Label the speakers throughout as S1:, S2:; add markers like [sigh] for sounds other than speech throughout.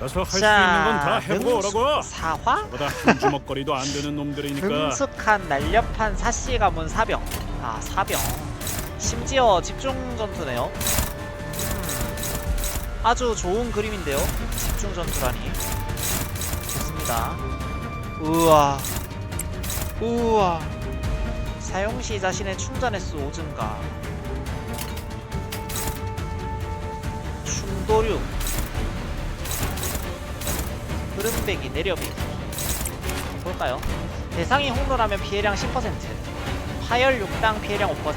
S1: 가서 할 수 있는 건 다 해보고 오라고.
S2: 사화?
S1: 보다 한 주먹거리도 안 되는 놈들이니까.
S2: 능숙한 날렵한 사씨 가문 사병. 아 사병. 심지어 집중 전투네요. 음, 아주 좋은 그림인데요. 집중 전투라니. 좋습니다. 우와. 우와. 사용 시 자신의 충전 횟수 5증가. 충도류. 흐름배기 내려배기. 볼까요? 대상이 홍로라면 피해량 10%, 파열 6당 피해량 5%.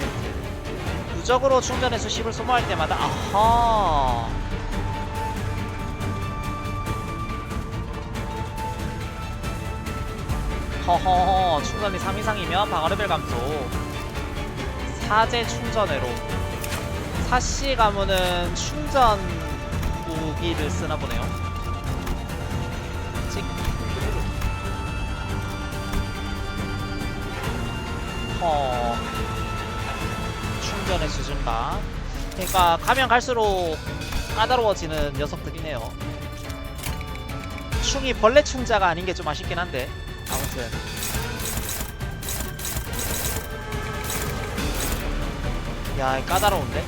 S2: 누적으로 충전 횟수 10을 소모할 때마다 아하. 허허허 충전이 3 이상이면 방어레벨 감소 사제 충전회로 사씨 가문은 충전 무기를 쓰나 보네요 충전의 수준가 그러니까 가면 갈수록 까다로워지는 녀석들이네요. 충이 벌레 충자가 아닌 게 좀 아쉽긴 한데 아무튼. 야 까다로운데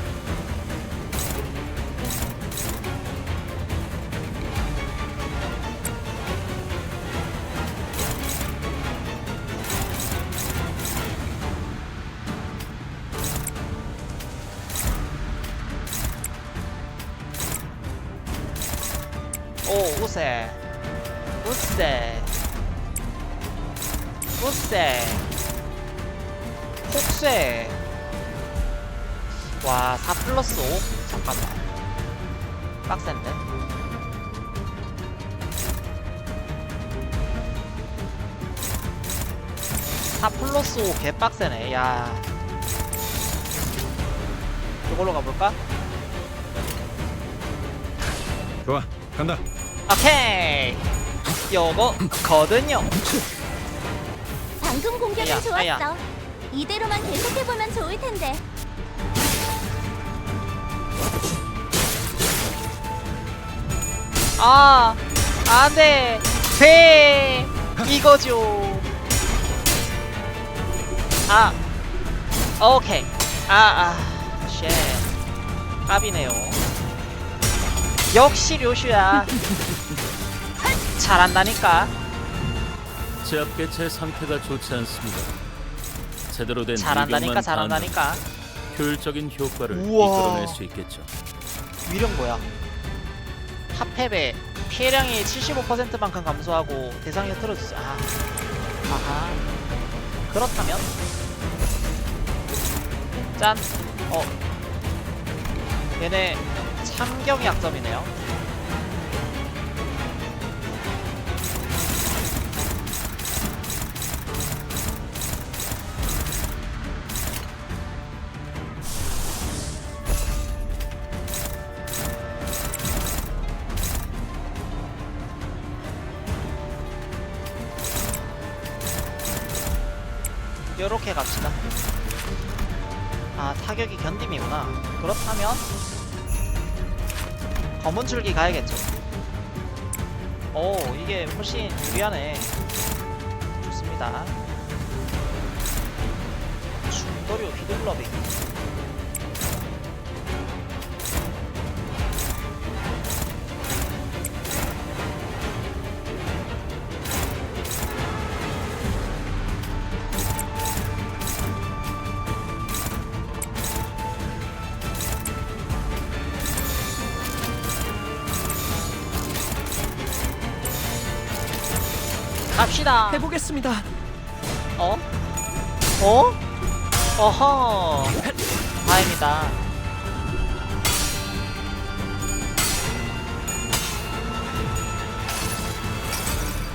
S2: 오 우세 우세 우세 폭세 와 4 플러스 5? 잠깐만 빡센데? 사 플러스 5 개빡세네 야 이걸로 가볼까?
S1: 좋아, 간다.
S2: 오케이. 요거 거든요.
S3: 방금 공격은
S2: 아야,
S3: 좋았어.
S2: 아야.
S3: 이대로만 계속해보면 좋을 텐데.
S2: 아 안돼. 돼. 이거죠. 아. 오케이. 아아쉣. 까비네요. 역시 료슈야 잘한다니까.
S4: 제압계 제 상태가 좋지 않습니다. 제대로 된
S2: 잘한다니까 잘한다니까.
S4: 효율적인 효과를
S2: 우와.
S4: 이끌어낼 수 있겠죠.
S2: 위력 뭐야? 탑탭에 피해량이 75%만큼 감소하고 대상이 흐트러지지. 아. 아하. 그렇다면? 짠. 어. 얘네 참경 약점이네요 요렇게 갑시다. 아 타격이 견딤이구나. 그렇다면 검은 줄기 가야겠죠. 오 이게 훨씬 유리하네. 좋습니다. 중도류 휘둘러비 갑시다
S5: 해보겠습니다.
S2: 어? 어? 어허 다행이다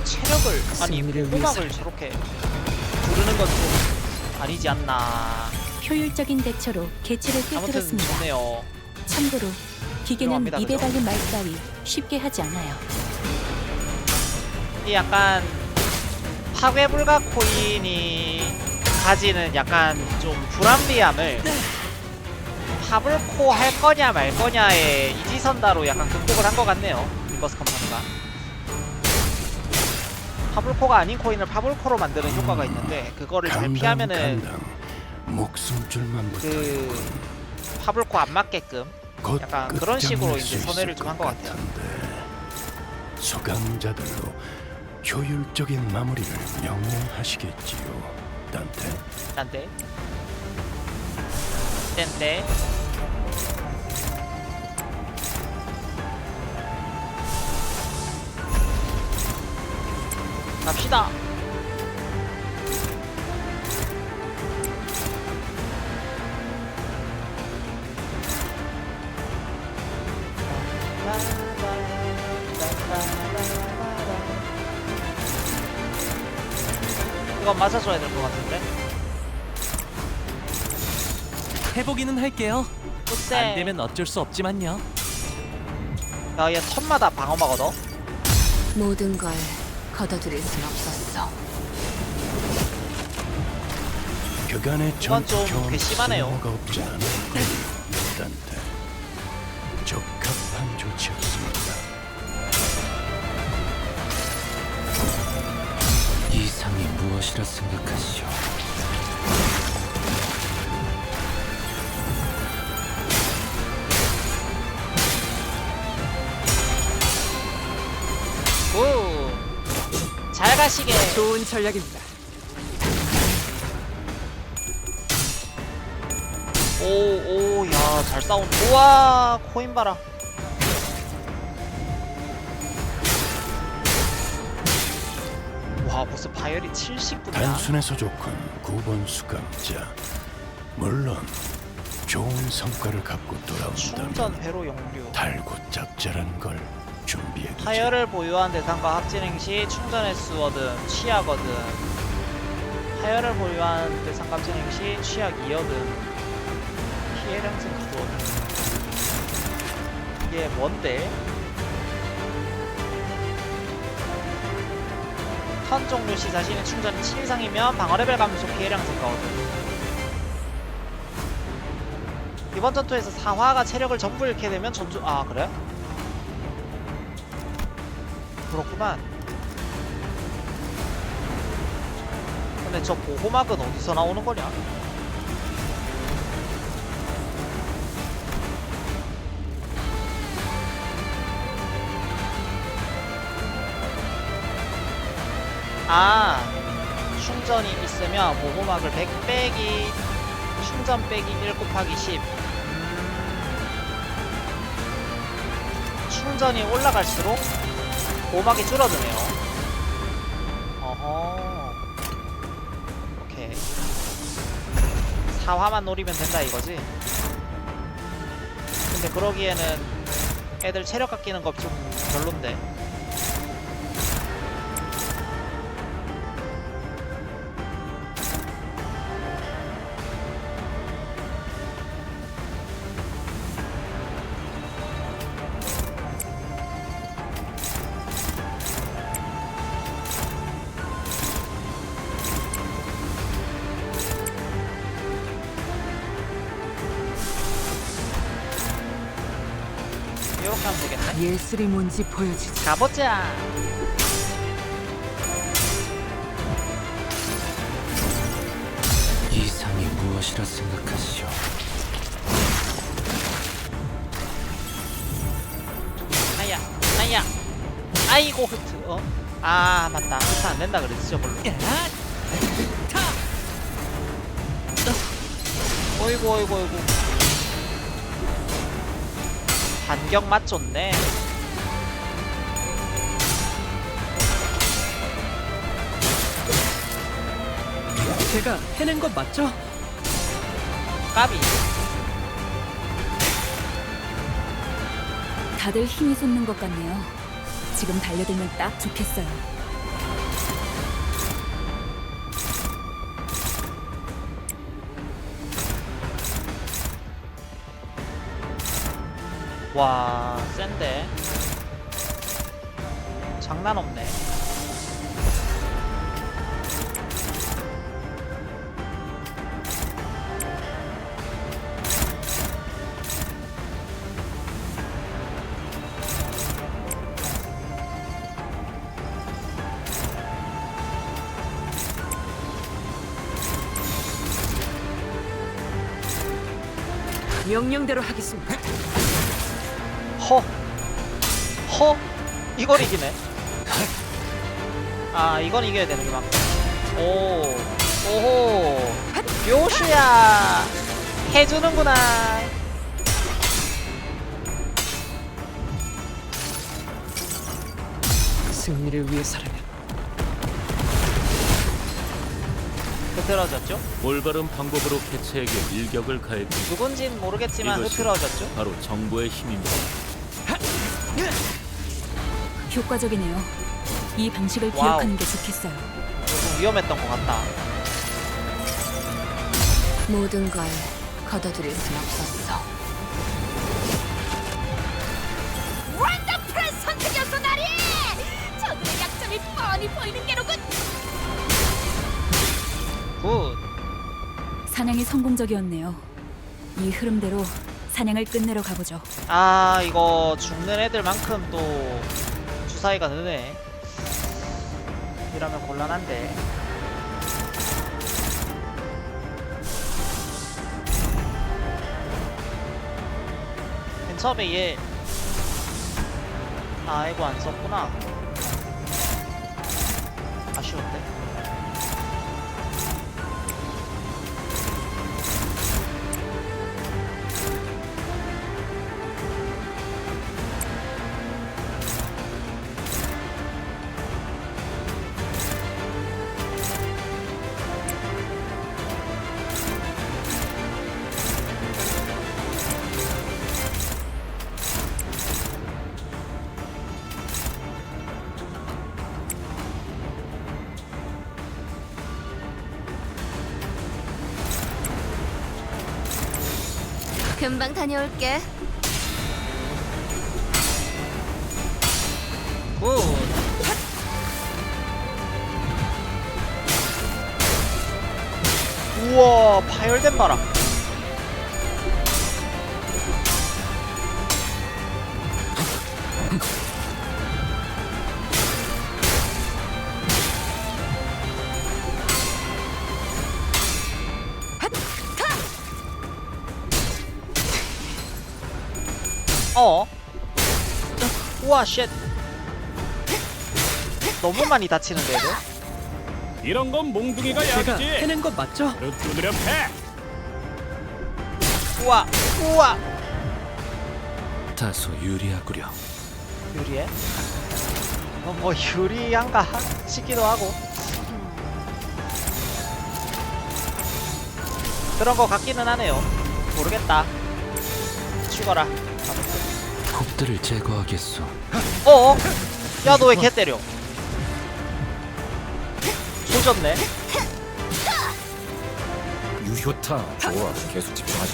S2: 체력을 아니
S5: 승리를
S2: 호막을 저렇게 부르는 건 좀 아니지 않나
S6: 효율적인 대처로 개체를
S2: 아무튼
S6: 꿰뚫었습니다.
S2: 좋네요
S6: 참고로 기계는 입에
S2: 그죠?
S6: 박은 말 따위 쉽게 하지 않아요.
S2: 이 약간 파괴 불가 코인이 가지는 약간 좀 불합리함을 파블코 할 거냐 말 거냐의 이지선다로 약간 극복을 한 것 같네요. 인버스 컴퍼니가 파블코가 아닌 코인을 파블코로 만드는 효과가 있는데 그거를 잘 피하면은
S5: 목숨줄만
S2: 그 파블코 안 맞게끔 약간 그런 식으로 이제 선회를 좀 한 것 같아요.
S5: 소강자들로 효율적인 마무리를 명령하시겠지요, 단테.
S2: 딴데 땐데 갑시다 이건 맞아줘야 될 것 같은데
S7: 해보기는 할게요.
S2: 글쎄
S7: 안 되면 어쩔 수 없지만요.
S2: 야 얘 턴마다 방어막 얻어
S8: 모든 걸 걷어들일 순 없었어.
S5: 그간의
S2: 이건 좀
S5: 전투 경험
S2: 괘씸하네요.
S5: 쓸모가 없지 않아. 단테. 적합한 조치였습니다.
S4: 무엇이라 생각하시오?
S2: 잘 가시게
S7: 좋은 전략입니다.
S2: 오 오 야 잘 싸운 우와 코인 봐라 와 벌써 파열이 70분이야
S5: 단순해서 좋군 9번 수감자. 물론 좋은 성과를 갖고 돌아온다면
S2: 충전 배로 용류
S5: 달고 짭짤한 걸 준비해 두지.
S2: 파열을 보유한 대상과 합진행 시 충전 횟수 얻음 취약거든 파열을 보유한 대상과 합진행 시 취약 2얻음 피해량 증 가도 얻음 이게 뭔데? 턴 종료 시 자신의 충전이 7 이상이면 방어 레벨 감소 피해량 증가 얻음 이번 전투에서 사화가 체력을 전부 잃게 되면 전투 아 그래? 그렇구만. 근데 저 보호막은 어디서 나오는 거냐? 아, 충전이 있으면 보호막을 100 빼기 충전 빼기 1 곱하기 10. 음, 충전이 올라갈수록 보호막이 줄어드네요. 어허. 오케이. 사화만 노리면 된다 이거지? 근데 그러기에는 애들 체력 아끼는 거좀 별론데.
S8: 예술이 뭔지 보여주지.
S2: 가보자.
S4: 이상이 무엇이라 생각하시오?
S2: 아야, 아야. 아이고 흐트. 어? 아 맞다. 흐트 안 된다 그랬지 저걸로. 어이구 어이구 어이구. 반격 맛 좋네.
S7: 제가 해낸 건 맞죠?
S2: 까비.
S6: 다들 힘이 솟는 것 같네요. 지금 달려들면 딱 좋겠어요.
S2: 와 센데 장난 없네
S8: 명령대로 하겠습니다.
S2: 허. 허. 이걸 이기네. 아, 이건 이겨야 되는구나. 오. 오호. 요슈야. 해주는구나.
S7: 승리를 위해서라면
S2: 흐트러졌죠?
S4: 올바른 방법으로 개체에게 일격을 가했고
S2: 누군진 모르겠지만
S4: 이것이-
S2: 흐트러졌죠?
S4: 바로 정보의 힘입니다.
S6: 효과적이네요. 이 방식을
S2: 와우.
S6: 기억하는 게 좋겠어요.
S2: 조금 위험했던 것 같다.
S8: 모든 걸 거둬들일 순 없었어.
S3: 원더풀한 선택이었어 나리! 저들의 약점이 뻔히 보이는 게로군.
S2: 굿.
S6: 사냥이 성공적이었네요. 이 흐름대로 사냥을 끝내러 가보죠.
S2: 아 이거 죽는 애들만큼 또 주사위가 느네. 이러면 곤란한데. 맨 처음에 얘. 아이고 안 썼구나. 아쉬운데
S3: 금방 다녀올게.
S2: 굿 우와 파열된 바람 어? 우와 쉣 너무 많이 다치는데 얘들
S1: 이런 건 몽둥이가
S7: 제가
S1: 약이지.
S7: 해낸 것 맞죠?
S1: 그 두드려 패.
S2: 우와 우와
S4: 다소 유리하구려.
S2: 유리해? 어, 뭐 유리한가 싶기도 하고 그런 거 같기는 하네요 모르겠다 죽어라
S4: 폭들을 제거하겠소.
S2: 어어? 야 너 왜 개 때려 조졌네
S1: 유효타 좋아. 계속 집중하지.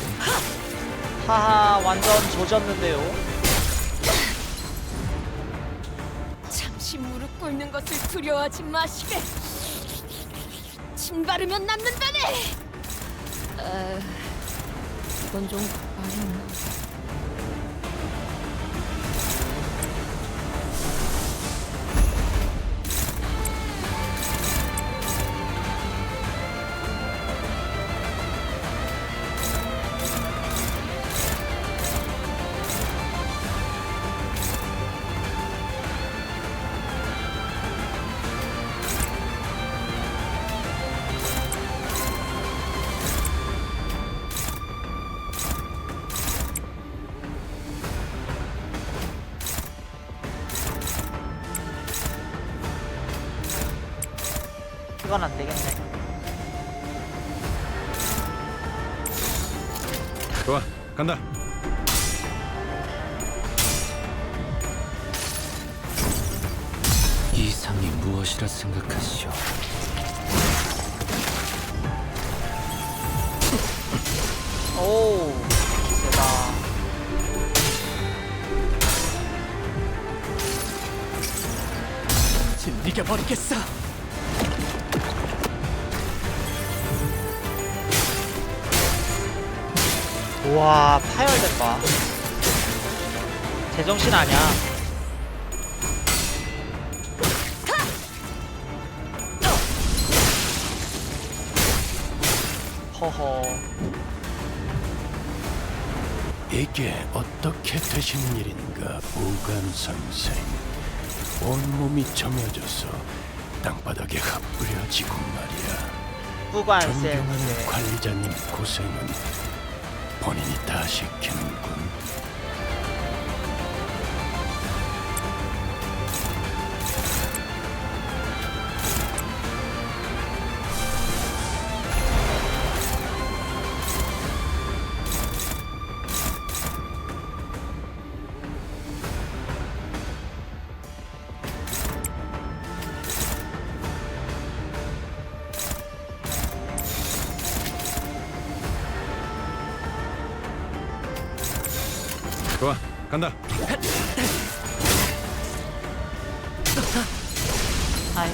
S2: 하하 완전 조졌는데요
S3: 잠시 무릎 꿇는 것을 두려워하지 마시게. 침 바르면 낫는다네. 에, 이건 좀 아니네.
S2: 그건 안 되겠네
S1: 좋아. 간다.
S4: 이상이 무엇이라 생각하시오?
S2: 오우 세다
S7: 진리겨 버리겠어.
S2: 우와 파열된 봐 제정신 아냐 허허.
S5: 이게 어떻게 되신 일인가 보관 선생. 온몸이 점여져서 땅바닥에 흩뿌려지고 말이야.
S2: 부관
S5: 존경하는 관리자님 고생은 본인이 다 시키는군
S1: 간다.
S2: 아이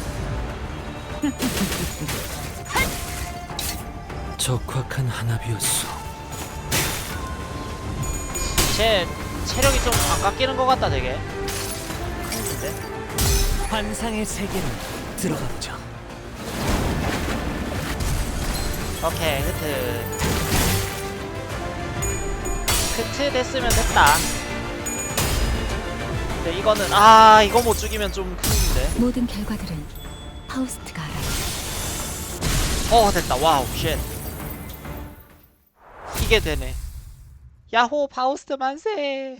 S2: [laughs]
S4: 적확한 한압이었소.
S2: 쟤 체력이 좀 안 깎이는 것 같다 되게
S7: 환상의 세계로 들어가보자.
S2: 오케이 흐트 흐트 됐으면 됐다 근데 이거는 아 이거 못 죽이면 좀 큰데.
S6: 모든 결과들은 파우스트가 알아요.
S2: 어 됐다. 와우 쉣. 이게 되네. 야호 파우스트 만세